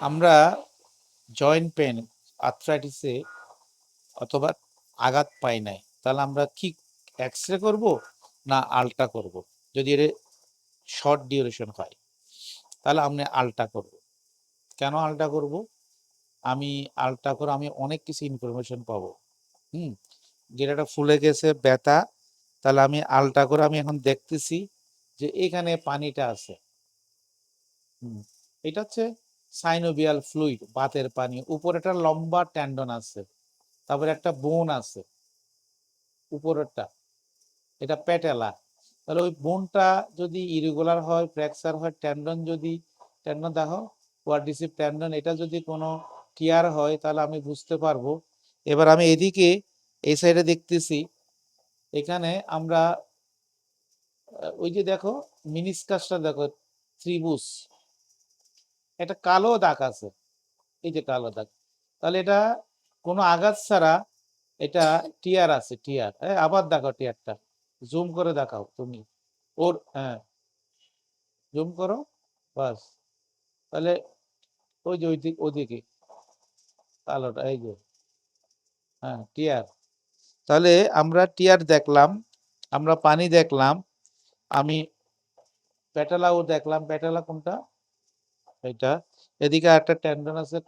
আমরা joint pain আর্থ্রাইটিসে অথবা আঘাত পাই নাই, তাহলে আমরা কি এক্স রে করব না আলট্রা করব? যদি এর শর্ট ডিউরেশন হয়, তাহলে আমি আলট্রা করব। কেন আলট্রা করব? আমি আলট্রা করে আমি অনেক কিছু ইনফরমেশন পাবো। হুম? যেটা ফুলে গেছে, ব্যথা, তাহলে আমি আলট্রা করে আমি এখন দেখতেছি যে এখানে পানিটা আছে। হুম? এটা হচ্ছে সাইনোভিয়াল ফ্লুইড বাতের পানি। উপরে একটা লম্বা ট্যান্ডন আছে, তারপরে একটা বোন আছে, উপরেরটা, এটা প্যাটেলা তাহলে ওই বোনটা যদি ইরেগুলার হয় ফ্র্যাকচার হয় ট্যান্ডন যদি ট্যান্ডন দেখো কোয়াড্রিসিপ ট্যান্ডন এটা যদি কোনো টিয়ার হয়, তাহলে আমি বুঝতে পারব। এবার আমি এদিকে, এই সাইডে দেখতেছি, এখানে আমরা ওই যে দেখো মিনিসকাসটা দেখো, ত্রিভুজ। একটা কালো দাগ আছে। এই যে কালো দাগ। তাহলে এটা কোনো আঘাত ছাড়া এটা টিয়ার আছে টিয়ার হ্যাঁ আবার দেখাও টিয়ারটা জুম করে দেখাও তুমি। ওর হ্যাঁ। জুম করো, বাস। তাহলে ওই যে ওই দিক ওদিকে। কালোটা, এই যে। হ্যাঁ টিয়ার তাহলে আমরা টিয়ার দেখলাম, আমরা পানি দেখলাম, আমি প্যাটালাও দেখলাম। প্যাটালা কোনটা? এটা। এদিকে একটা ট্যান্ডন আছে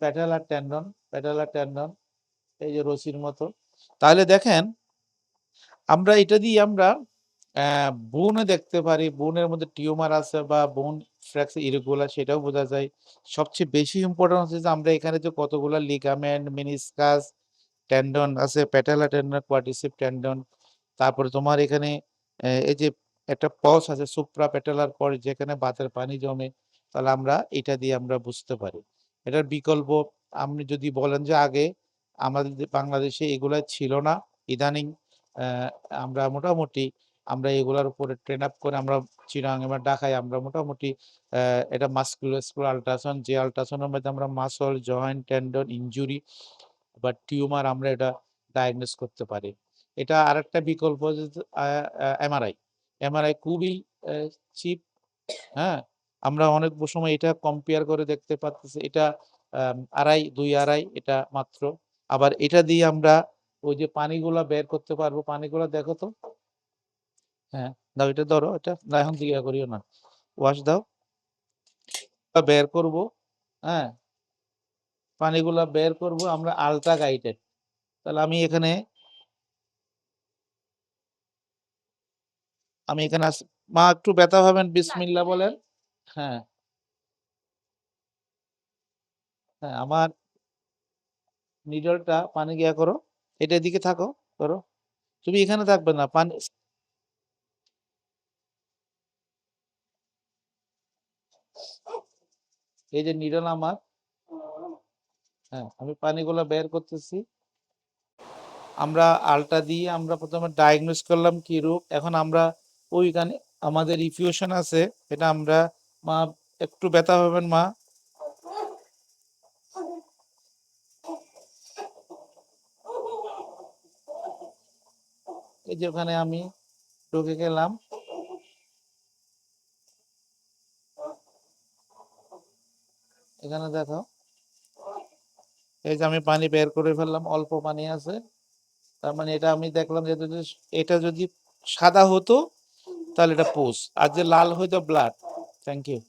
প্যাটালা ট্যান্ডন প্যাটালা ট্যান্ডন এই যে রশির মতো। তাহলে দেখেন, আমরা এটা দিয়ে আমরা বোনে দেখতে পারি বোনের মধ্যে টিউমার আছে বা বোন ফ্র্যাকচার ইরেগুলার সেটাও বোঝা যায়। সবচেয়ে বেশি ইম্পর্টেন্ট হচ্ছে যে আমরা এখানে যে কতগুলো লিগামেন্ট মিনিসকাস ট্যান্ডন আছে প্যাটেলা টেন্ডন কোয়াড্রিসিপ ট্যান্ডন তারপরে তোমার এখানে এই যে একটা পস আছে সুপ্রা প্যাটেলার পর যেখানে বাতের পানি জমে। তাহলে আমরা এটা দিয়ে আমরা বুঝতে পারি। এটার বিকল্প আপনি যদি বলেন যে আগে আমাদের বাংলাদেশে এগুলা ছিল না, ইদানিং আমরা মোটামুটি আমরা এগুলার উপরে ট্রেন আপ করে আমরা চিরাং এবার ঢাকায় আমরা মোটামুটি এটা মাস্কুলার আল্ট্রাসাউন্ড যে আল্ট্রাসাউন্ডের মধ্যে আমরা মাসল জয়েন্ট টেন্ডন ইনজুরি বা টিউমার আমরা এটা ডায়াগনোস করতে পারি। এটা আরেকটা বিকল্প এমআরআই এমআরআই খুবই চিপ হ্যাঁ? আমরা অনেক সময় এটা কম্পেয়ার করে দেখতে পাচ্ছি এটা আড়াই দুই আড়াই এটা মাত্র। আবার এটা দিয়ে আমরা ওই যে পানিগুলা বের করতে পারব। পানিগুলা দেখো তো। হ্যাঁ দাও এটা ধরো এটা না এখন দিকে করিও না। ওয়াশ দাও। বের করব হ্যাঁ। পানিগুলা বের করব আমরা আলট্রা গাইডেড তাহলে আমি এখানে আমি এখানে আস- মা একটু ব্যথা পাবেন বিসমিল্লা বলেন। হ্যাঁ। হ্যাঁ আমার নিডলটা পানি গিয়া করো। এটা দিকে থাকো, করো। তুমি এখানে থাকবে না, পানি এই যে নিডল আমার হ্যাঁ আমি পানিগুলো বের করতেছি। আমরা আলটা দিয়ে আমরা প্রথমে ডায়াগনোস করলাম কি রোগ এখন আমরা ওইখানে, আমাদের ইফিউশন আছে, এটা আমরা মা, একটু ব্যথা পাবেন, মা। এই যে ওখানে আমি ঢুকে গেলাম। এখানে দেখো। এই যে আমি পানি বের করে ফেললাম, অল্প পানি আছে। তার মানে এটা আমি দেখলাম যে এটা যদি সাদা হতো, তাহলে এটা পোষ। আর যে লাল হইতো, ব্লাড। Thank you